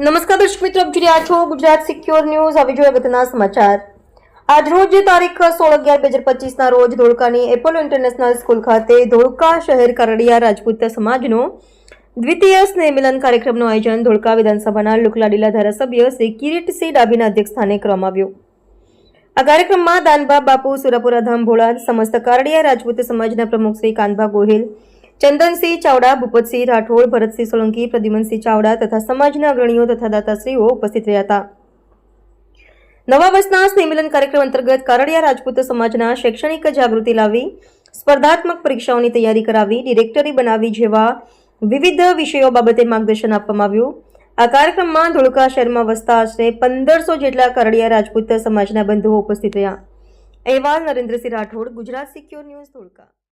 દર્શક મિત્રો, આપ જોઈ રહ્યા છો ગુજરાત સિક્યોર ન્યૂઝ. હવે જોઈએ અગત્યના સમાચાર. આજરોજ તારીખ સોળ અગિયાર બે હજાર પચીસના રોજ ધોળકાની એપોલો ઇન્ટરનેશનલ સ્કૂલ ખાતે ધોળકા શહેર કરડિયા રાજપૂત સમાજનો દ્વિતીય સ્નેહ મિલન કાર્યક્રમનું આયોજન ધોળકા વિધાનસભાના લુકલાડીલા ધારાસભ્ય શ્રી કિરીટસિંહ ડાભીના અધ્યક્ષસ્થાને કરવામાં આવ્યું. આ કાર્યક્રમમાં દાનબા બાપુ સુરાપુરા ધામ ભોળા સમસ્ત કારડિયા રાજપૂત સમાજના પ્રમુખ શ્રી કાનભા ગોહિલ ચંદનસિંહ ચાવડા, ભૂપતસિંહ રાઠોડ, ભરતસિંહ સોલંકી, પ્રદ્યુમનસિંહ ચાવડા તથા સમાજના અગ્રણીઓ તથા દાતાશ્રીઓ ઉપસ્થિત રહ્યા હતા. નવા વર્ષના સંમેલન કાર્યક્રમ અંતર્ગત કારડિયા રાજપૂત સમાજના શૈક્ષણિક જાગૃતિ લાવી, સ્પર્ધાત્મક પરીક્ષાઓની તૈયારી કરાવી, ડિરેક્ટરી બનાવી જેવા વિવિધ વિષયો બાબતે માર્ગદર્શન આપવામાં આવ્યું. આ કાર્યક્રમમાં ધોળકા શહેરમાં વસતા આશરે પંદરસો જેટલા કારડિયા રાજપૂત સમાજના બંધુઓ ઉપસ્થિત રહ્યા. અહેવાલ નરેન્દ્રસિંહ રાઠોડ, ગુજરાત સિક્યોર ન્યૂઝ ધોળકા.